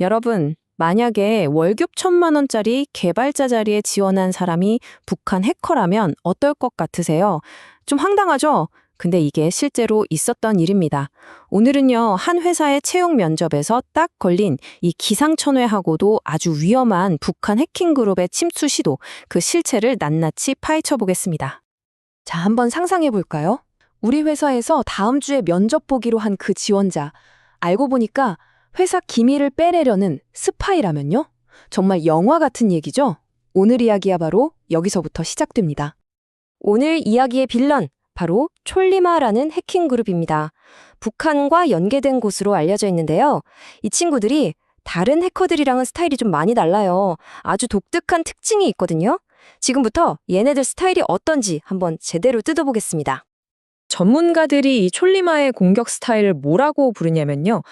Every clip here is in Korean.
여러분, 만약에 월급 천만 원짜리 개발자 자리에 지원한 사람이 북한 해커라면 어떨 것 같으세요? 좀 황당하죠? 근데 이게 실제로 있었던 일입니다. 오늘은요, 한 회사의 채용 면접에서 딱 걸린 이 기상천외하고도 아주 위험한 북한 해킹 그룹의 침투 시도, 그 실체를 낱낱이 파헤쳐 보겠습니다. 자, 한번 상상해 볼까요? 우리 회사에서 다음 주에 면접 보기로 한 그 지원자. 알고 보니까 회사 기밀을 빼내려는 스파이라면요? 정말 영화 같은 얘기죠? 오늘 이야기야 바로 여기서부터 시작됩니다. 오늘 이야기의 빌런, 바로 촐리마라는 해킹 그룹입니다. 북한과 연계된 곳으로 알려져 있는데요. 이 친구들이 다른 해커들이랑은 스타일이 좀 많이 달라요. 아주 독특한 특징이 있거든요. 지금부터 얘네들 스타일이 어떤지 한번 제대로 뜯어보겠습니다. 전문가들이 이 촐리마의 공격 스타일을 뭐라고 부르냐면요.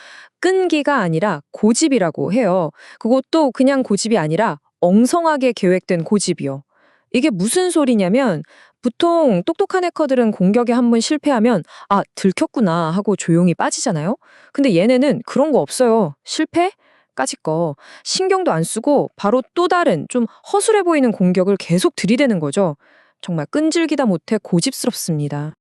끈기가 아니라 고집이라고 해요. 그것도 그냥 고집이 아니라 엉성하게 계획된 고집이요. 이게 무슨 소리냐면 보통 똑똑한 해커들은 공격에 한 번 실패하면 아, 들켰구나 하고 조용히 빠지잖아요. 근데 얘네는 그런 거 없어요. 실패? 까짓 거. 신경도 안 쓰고 바로 또 다른 좀 허술해 보이는 공격을 계속 들이대는 거죠. 정말 끈질기다 못해 고집스럽습니다.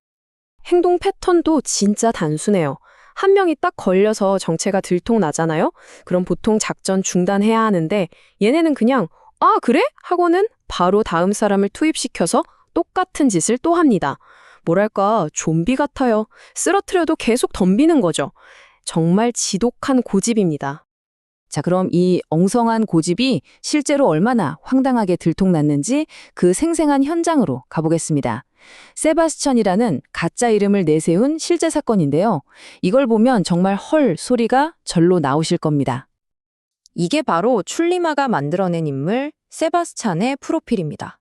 행동 패턴도 진짜 단순해요. 한 명이 딱 걸려서 정체가 들통나잖아요? 그럼 보통 작전 중단해야 하는데 얘네는 그냥 아, 그래? 하고는 바로 다음 사람을 투입시켜서 똑같은 짓을 또 합니다. 뭐랄까, 좀비 같아요. 쓰러트려도 계속 덤비는 거죠. 정말 지독한 고집입니다. 자, 그럼 이 엉성한 고집이 실제로 얼마나 황당하게 들통났는지 그 생생한 현장으로 가보겠습니다. 세바스천이라는 가짜 이름을 내세운 실제 사건인데요. 이걸 보면 정말 헐 소리가 절로 나오실 겁니다. 이게 바로 출리마가 만들어낸 인물 세바스찬의 프로필입니다.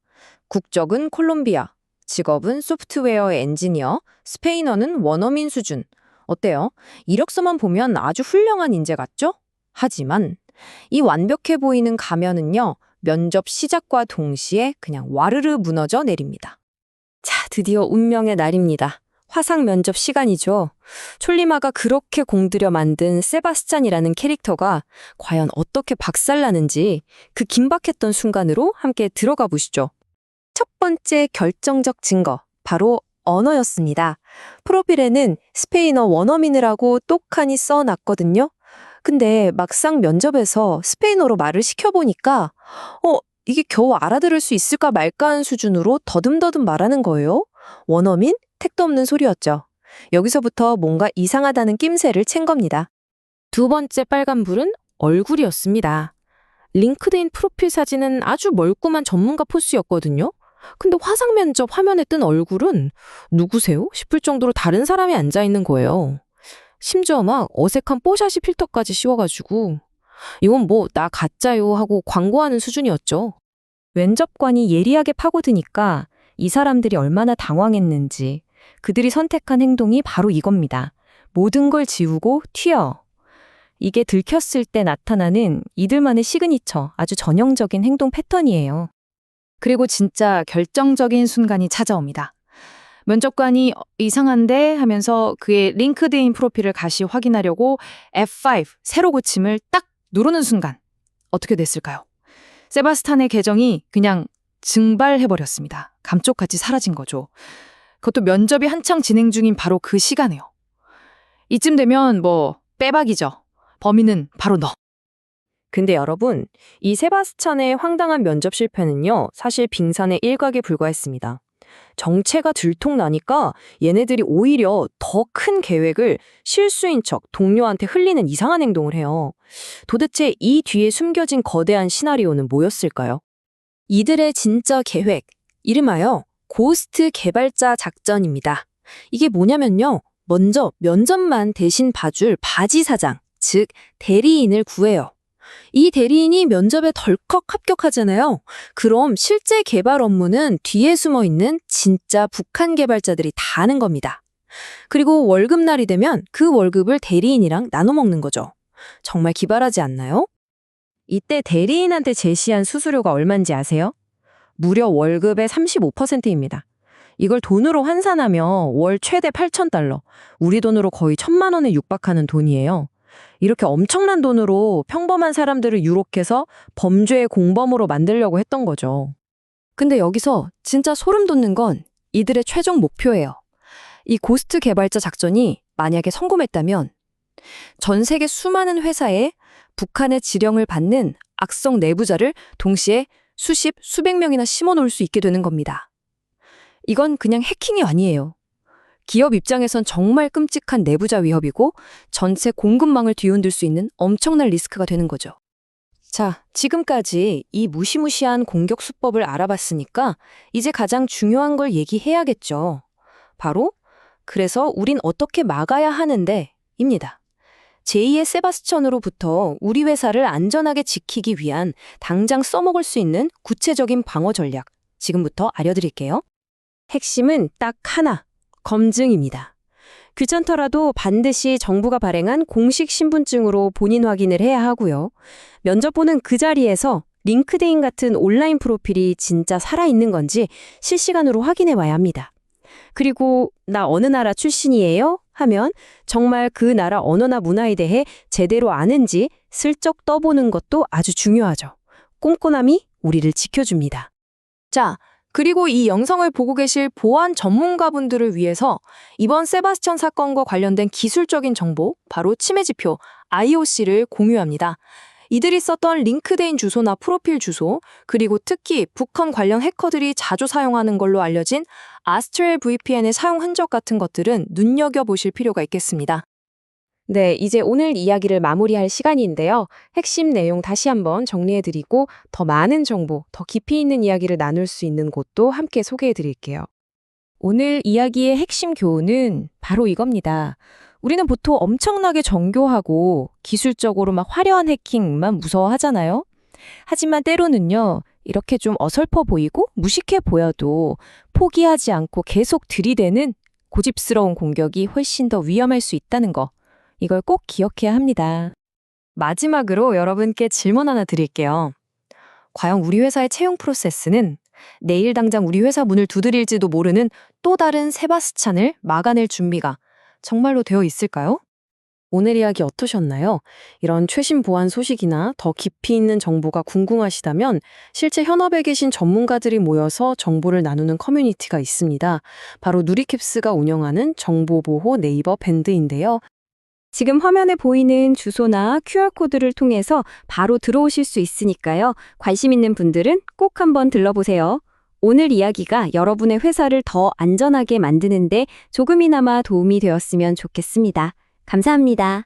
국적은 콜롬비아, 직업은 소프트웨어 엔지니어, 스페인어는 원어민 수준. 어때요? 이력서만 보면 아주 훌륭한 인재 같죠? 하지만 이 완벽해 보이는 가면은요, 면접 시작과 동시에 그냥 와르르 무너져 내립니다. 자, 드디어 운명의 날입니다. 화상 면접 시간이죠. 촐리마가 그렇게 공들여 만든 세바스찬이라는 캐릭터가 과연 어떻게 박살나는지 그 긴박했던 순간으로 함께 들어가 보시죠. 첫 번째 결정적 증거, 바로 언어였습니다. 프로필에는 스페인어 원어민이라고 똑하니 써놨거든요. 근데 막상 면접에서 스페인어로 말을 시켜보니까, 어, 이게 겨우 알아들을 수 있을까 말까 한 수준으로 더듬더듬 말하는 거예요. 원어민? 택도 없는 소리였죠. 여기서부터 뭔가 이상하다는 낌새를 챈 겁니다. 두 번째 빨간불은 얼굴이었습니다. 링크드인 프로필 사진은 아주 멀끔한 전문가 포스였거든요. 근데 화상 면접 화면에 뜬 얼굴은 누구세요? 싶을 정도로 다른 사람이 앉아 있는 거예요. 심지어 막 어색한 뽀샤시 필터까지 씌워가지고 이건 뭐 나 가짜요 하고 광고하는 수준이었죠. 면접관이 예리하게 파고드니까 이 사람들이 얼마나 당황했는지 그들이 선택한 행동이 바로 이겁니다. 모든 걸 지우고 튀어. 이게 들켰을 때 나타나는 이들만의 시그니처, 아주 전형적인 행동 패턴이에요. 그리고 진짜 결정적인 순간이 찾아옵니다. 면접관이 어, 이상한데 하면서 그의 링크드인 프로필을 다시 확인하려고 F5 새로 고침을 딱 누르는 순간 어떻게 됐을까요? 세바스탄의 계정이 그냥 증발해버렸습니다. 감쪽같이 사라진 거죠. 그것도 면접이 한창 진행 중인 바로 그 시간에요. 이쯤 되면 뭐 빼박이죠. 범인은 바로 너. 근데 여러분, 이 세바스찬의 황당한 면접 실패는요, 사실 빙산의 일각에 불과했습니다. 정체가 들통나니까 얘네들이 오히려 더 큰 계획을 실수인 척 동료한테 흘리는 이상한 행동을 해요. 도대체 이 뒤에 숨겨진 거대한 시나리오는 뭐였을까요? 이들의 진짜 계획, 이름하여 고스트 개발자 작전입니다. 이게 뭐냐면요. 먼저 면접만 대신 봐줄 바지 사장, 즉 대리인을 구해요. 이 대리인이 면접에 덜컥 합격하잖아요. 그럼 실제 개발 업무는 뒤에 숨어 있는 진짜 북한 개발자들이 다 하는 겁니다. 그리고 월급날이 되면 그 월급을 대리인이랑 나눠 먹는 거죠. 정말 기발하지 않나요? 이때 대리인한테 제시한 수수료가 얼마인지 아세요? 무려 월급의 35%입니다. 이걸 돈으로 환산하면 월 최대 8,000달러, 우리 돈으로 거의 천만 원에 육박하는 돈이에요. 이렇게 엄청난 돈으로 평범한 사람들을 유혹해서 범죄의 공범으로 만들려고 했던 거죠. 근데 여기서 진짜 소름 돋는 건 이들의 최종 목표예요. 이 고스트 개발자 작전이 만약에 성공했다면 전 세계 수많은 회사에 북한의 지령을 받는 악성 내부자를 동시에 수십, 수백 명이나 심어 놓을 수 있게 되는 겁니다. 이건 그냥 해킹이 아니에요. 기업 입장에선 정말 끔찍한 내부자 위협이고 전체 공급망을 뒤흔들 수 있는 엄청난 리스크가 되는 거죠. 자, 지금까지 이 무시무시한 공격 수법을 알아봤으니까 이제 가장 중요한 걸 얘기해야겠죠. 바로 그래서 우린 어떻게 막아야 하는데 입니다. 제2의 세바스천으로부터 우리 회사를 안전하게 지키기 위한 당장 써먹을 수 있는 구체적인 방어 전략 지금부터 알려드릴게요. 핵심은 딱 하나, 검증입니다. 귀찮더라도 반드시 정부가 발행한 공식 신분증으로 본인 확인을 해야 하고요. 면접 보는 그 자리에서 링크드인 같은 온라인 프로필이 진짜 살아있는 건지 실시간으로 확인해 와야 합니다. 그리고 나 어느 나라 출신이에요? 하면 정말 그 나라 언어나 문화에 대해 제대로 아는지 슬쩍 떠보는 것도 아주 중요하죠. 꼼꼼함이 우리를 지켜줍니다. 자, 그리고 이 영상을 보고 계실 보안 전문가분들을 위해서 이번 세바스찬 사건과 관련된 기술적인 정보, 바로 치매 지표 IOC를 공유합니다. 이들이 썼던 링크드인 주소나 프로필 주소, 그리고 특히 북한 관련 해커들이 자주 사용하는 걸로 알려진 아스트레 VPN의 사용 흔적 같은 것들은 눈여겨보실 필요가 있겠습니다. 네, 이제 오늘 이야기를 마무리할 시간인데요. 핵심 내용 다시 한번 정리해드리고 더 많은 정보, 더 깊이 있는 이야기를 나눌 수 있는 곳도 함께 소개해드릴게요. 오늘 이야기의 핵심 교훈은 바로 이겁니다. 우리는 보통 엄청나게 정교하고 기술적으로 막 화려한 해킹만 무서워하잖아요. 하지만 때로는요, 이렇게 좀 어설퍼 보이고 무식해 보여도 포기하지 않고 계속 들이대는 고집스러운 공격이 훨씬 더 위험할 수 있다는 거. 이걸 꼭 기억해야 합니다. 마지막으로 여러분께 질문 하나 드릴게요. 과연 우리 회사의 채용 프로세스는 내일 당장 우리 회사 문을 두드릴지도 모르는 또 다른 세바스찬을 막아낼 준비가 정말로 되어 있을까요? 오늘 이야기 어떠셨나요? 이런 최신 보안 소식이나 더 깊이 있는 정보가 궁금하시다면 실제 현업에 계신 전문가들이 모여서 정보를 나누는 커뮤니티가 있습니다. 바로 누리캡스가 운영하는 정보보호 네이버 밴드인데요. 지금 화면에 보이는 주소나 QR코드를 통해서 바로 들어오실 수 있으니까요. 관심 있는 분들은 꼭 한번 들러보세요. 오늘 이야기가 여러분의 회사를 더 안전하게 만드는데 조금이나마 도움이 되었으면 좋겠습니다. 감사합니다.